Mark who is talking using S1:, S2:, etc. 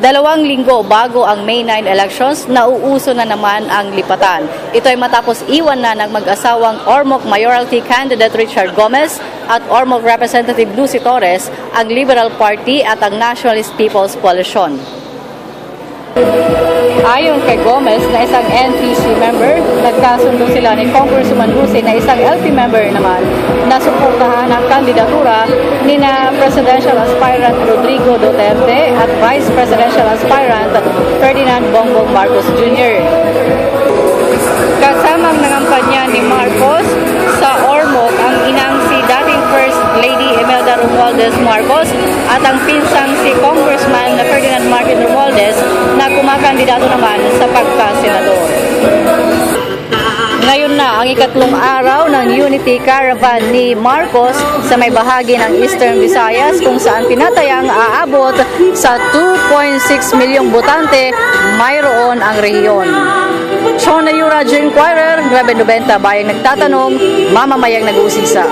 S1: Dalawang linggo bago ang May 9 elections, nauuso na naman ang lipatan. Ito ay matapos iwan na ng mag-asawang Ormoc Mayoralty candidate Richard Gomez at Ormoc Representative Lucy Torres ang Liberal Party at ang Nationalist People's Coalition. Ayon kay Gomez na isang NPC member, nagkasundo sila ni Congressman Lucy na isang LP member naman na suportahan ang kandidatura ni na Presidential Aspirant Rodrigo Duterte at Vice Presidential Aspirant Ferdinand Bongbong Marcos Jr. Kasamang nangampanya ni Marcos sa Ormoc ang inang si dating First Lady Imelda Romualdez Marcos at ang na kumakandidato naman sa pagka-senador. Ngayon na ang ikatlong araw ng Unity Caravan ni Marcos sa may bahagi ng Eastern Visayas kung saan tinatayang aabot sa 2.6 milyong botante mayroon ang rehiyon. Shona Yura, Inquirer, 990 Bayang Nagtatanong, Mamamayang Nag-uusisa.